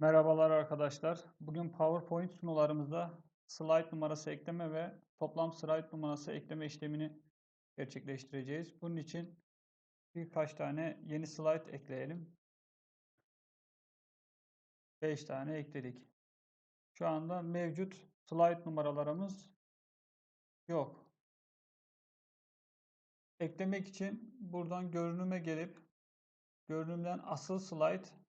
Merhabalar arkadaşlar. Bugün PowerPoint sunularımızda slide numarası ekleme ve toplam slide numarası ekleme işlemini gerçekleştireceğiz. Bunun için birkaç tane yeni slide ekleyelim. 5 tane ekledik. Şu anda mevcut slide numaralarımız yok. Eklemek için buradan görünüme gelip görünümden asıl slide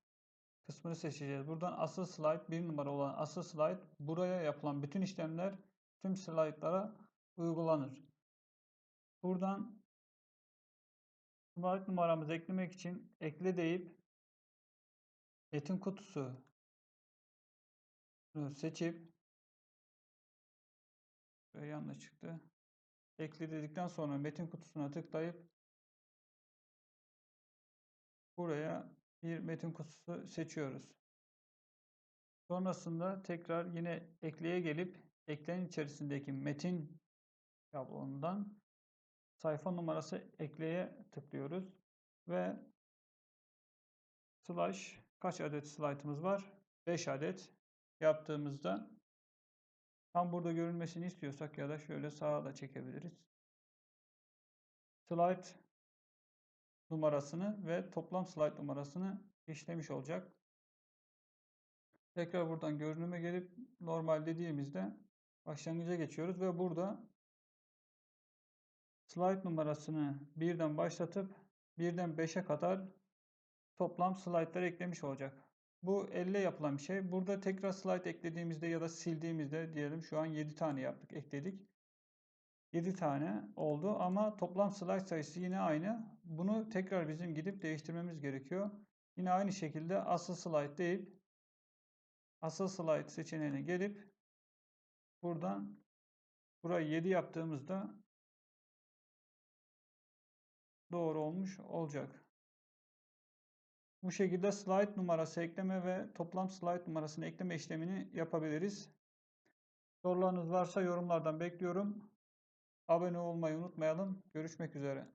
kısmını seçeceğiz. Buradan asıl slide bir numara olan asıl slide buraya yapılan bütün işlemler tüm slaytlara uygulanır. Buradan slide numaramızı eklemek için ekle deyip metin kutusu seçip ve yanlış çıktı. Ekle dedikten sonra metin kutusuna tıklayıp buraya bir metin kutusu seçiyoruz. Sonrasında tekrar yine ekleye gelip eklenin içerisindeki metin şablonundan sayfa numarası ekleye tıklıyoruz ve slash kaç adet slaytımız var? 5 adet yaptığımızda tam burada görülmesini istiyorsak ya da şöyle sağa da çekebiliriz. Slide numarasını ve toplam slide numarasını işlemiş olacak. Tekrar buradan görünüme gelip normal dediğimizde başlangıca geçiyoruz ve burada slide numarasını birden başlatıp birden 5'e kadar toplam slaytlar eklemiş olacak. Bu elle yapılan bir şey. Burada tekrar slide eklediğimizde ya da sildiğimizde diyelim şu an 7 tane yaptık, ekledik. 7 tane oldu ama toplam slide sayısı yine aynı. Bunu tekrar bizim gidip değiştirmemiz gerekiyor. Yine aynı şekilde asıl slide deyip asıl slide seçeneğine gelip buradan burayı 7 yaptığımızda doğru olmuş olacak. Bu şekilde slide numarası ekleme ve toplam slide numarasını ekleme işlemini yapabiliriz. Sorularınız varsa yorumlardan bekliyorum. Abone olmayı unutmayalım. Görüşmek üzere.